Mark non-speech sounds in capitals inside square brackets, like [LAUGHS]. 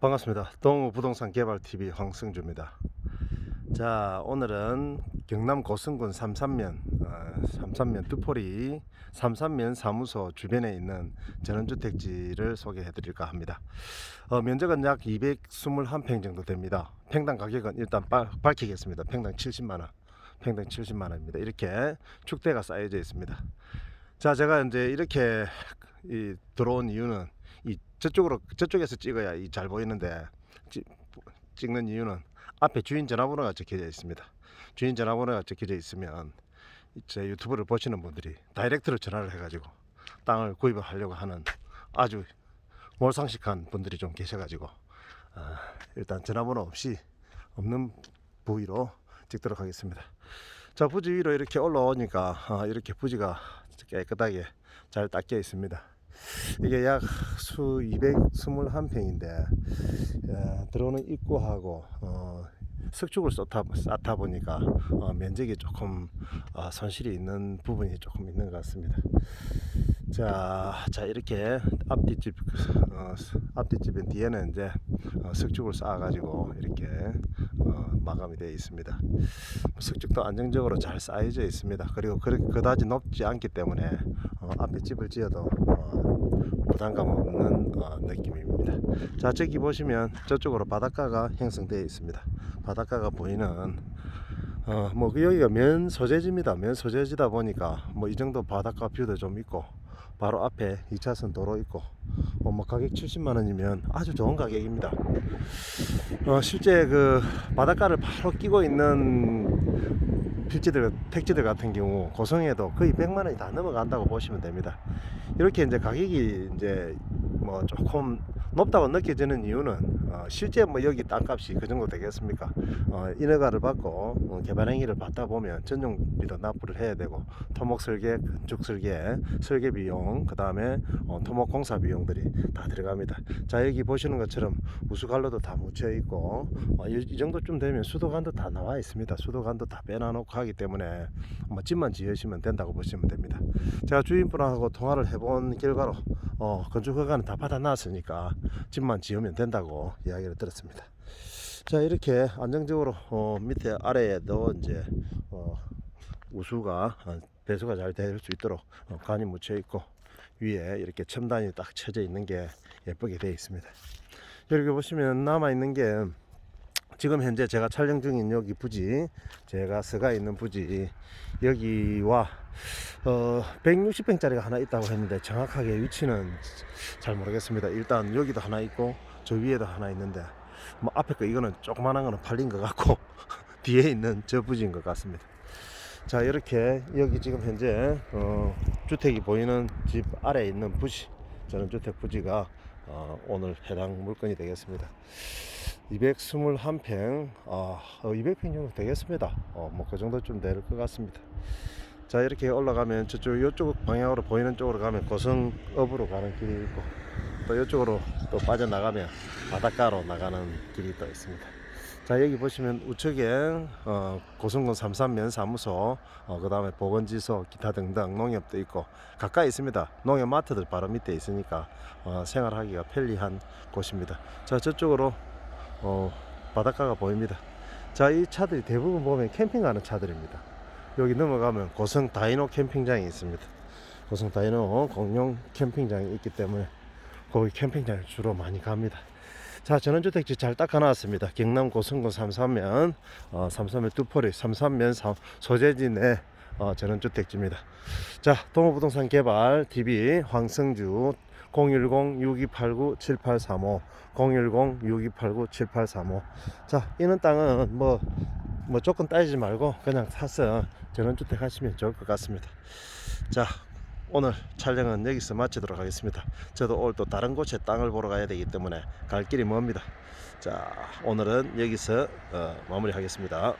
반갑습니다. 동우 부동산 개발TV 황승주입니다. 자, 오늘은 경남 고성군 삼산면, 어, 삼산면 두포리 삼산면 사무소 주변에 있는 전원주택지를 소개해 드릴까 합니다. 어, 면적은 약 221평 정도 됩니다. 평당 가격은 일단 바- 밝히겠습니다. 평당 70만 원. 평당 70만 원입니다. 이렇게 축대가 쌓여져 있습니다. 자, 제가 이제 이렇게 이, 들어온 이유는 이 저쪽으로 저쪽에서 찍어야 이 잘 보이는데 찌- 찍는 이유는 앞에 주인 전화번호가 적혀져 있습니다. 주인 전화번호가 적혀져 있으면 제 유튜브를 보시는 분들이 다이렉트로 전화를 해가지고 땅을 구입을 하려고 하는 아주 몰상식한 분들이 좀 계셔가지고 아, 일단 전화번호 없이 없는 부위로 찍도록 하겠습니다. 자 부지 위로 이렇게 올라오니까 아, 이렇게 부지가 깨끗하게 잘 닦여 있습니다. 이게 약 수 221평인데 들어오는 입구하고 어, 석축을 쌓다, 쌓다 보니까 어, 면적이 조금 어, 손실이 있는 부분이 조금 있는 것 같습니다. 자, 자 이렇게 앞뒷집 어, 앞뒷집은 뒤에는 이제 어, 석축을 쌓아가지고 이렇게 어, 마감이 되어 있습니다. 석축도 안정적으로 잘 쌓여져 있습니다. 그리고 그렇게 그다지 높지 않기 때문에 어, 집을 지어도 어, 부담감 없는 어, 느낌입니다. 자 저기 보시면 저쪽으로 바닷가가 형성되어 있습니다. 바닷가가 보이는 어, 뭐 여기가 면 소재지입니다. 면 소재지다 보니까 뭐 이 정도 바닷가 뷰도 좀 있고 바로 앞에 2차선 도로 있고 어, 뭐 가격 70만 원이면 아주 좋은 가격입니다. 어, 실제 그 바닷가를 바로 끼고 있는 필지들 택지들 같은 경우 고성에도 거의 100만 원이 다 넘어간다고 보시면 됩니다. 이렇게 이제 가격이 이제 뭐 조금 높다고 느껴지는 이유는 어, 실제 뭐 여기 땅값이 그 정도 되겠습니까? 어, 인허가를 받고 어, 개발 행위를 받다 보면 전용비도 납부를 해야 되고 토목 설계, 건축 설계, 설계 비용, 그 다음에 어, 토목 공사 비용들이 다 들어갑니다. 자 여기 보시는 것처럼 우수관로도 다 묻혀 있고 어, 이, 이 정도쯤 되면 수도관도 다 나와 있습니다. 수도관도 다 빼놔놓고 하기 때문에 뭐 집만 지으시면 된다고 보시면 됩니다. 제가 주인분하고 통화를 해본 결과로 어, 건축 허가는 다 받아놨으니까 집만 지으면 된다고 이야기를 들었습니다. 자 이렇게 안정적으로 어, 밑에 아래에도 이제 어, 우수가 어, 배수가 잘 될 수 있도록 어, 관이 묻혀 있고 위에 이렇게 첨단이 딱 쳐져 있는 게 예쁘게 되어 있습니다. 여기 보시면 남아 있는 게 지금 현재 제가 촬영 중인 여기 부지 제가 서가 있는 부지 여기와 어 160평짜리가 하나 있다고 했는데 정확하게 위치는 잘 모르겠습니다. 일단 여기도 하나 있고 저 위에도 하나 있는데 뭐 앞에 거 이거는 조그만한 거는 팔린 것 같고 [LAUGHS] 뒤에 있는 저 부지인 것 같습니다. 자 이렇게 여기 지금 현재 어, 주택이 보이는 집 아래에 있는 부지 저는 주택 부지가 어, 오늘 해당 물건이 되겠습니다 221평, 아, 200평 정도 되겠습니다. 어, 뭐 그 정도쯤 될 것 같습니다. 자, 이렇게 올라가면 저쪽, 이쪽 방향으로 보이는 쪽으로 가면 고성읍으로 가는 길이 있고, 또 이쪽으로 또 빠져나가면 바닷가로 나가는 길이 또 있습니다. 자, 여기 보시면 우측에 어, 고성군 삼산면 사무소, 어, 그 다음에 보건지소, 기타 등등 농협도 있고, 가까이 있습니다. 농협 마트들 바로 밑에 있으니까 어, 생활하기가 편리한 곳입니다. 자, 저쪽으로 어, 바닷가가 보입니다. 자, 이 차들이 대부분 보면 캠핑하는 차들입니다. 여기 넘어가면 고성 다이노 캠핑장이 있습니다. 고성 다이노 공용 캠핑장이 있기 때문에 거기 캠핑장에 주로 많이 갑니다. 자, 전원주택지 잘 닦아놨습니다. 경남 고성군 삼산면, 어, 삼산면 두포리, 삼산면 사- 소재지 내 어, 전원주택지입니다. 자, 동호부동산 개발 TV 황성주 010-6289-7835 010-6289-7835 자 이런 땅은 뭐, 뭐 조건 따지지 말고 그냥 사서 전원주택 하시면 좋을 것 같습니다. 자 오늘 촬영은 여기서 마치도록 하겠습니다. 저도 오늘 또 다른 곳에 땅을 보러 가야 되기 때문에 갈 길이 멉니다. 자 오늘은 여기서 어, 마무리 하겠습니다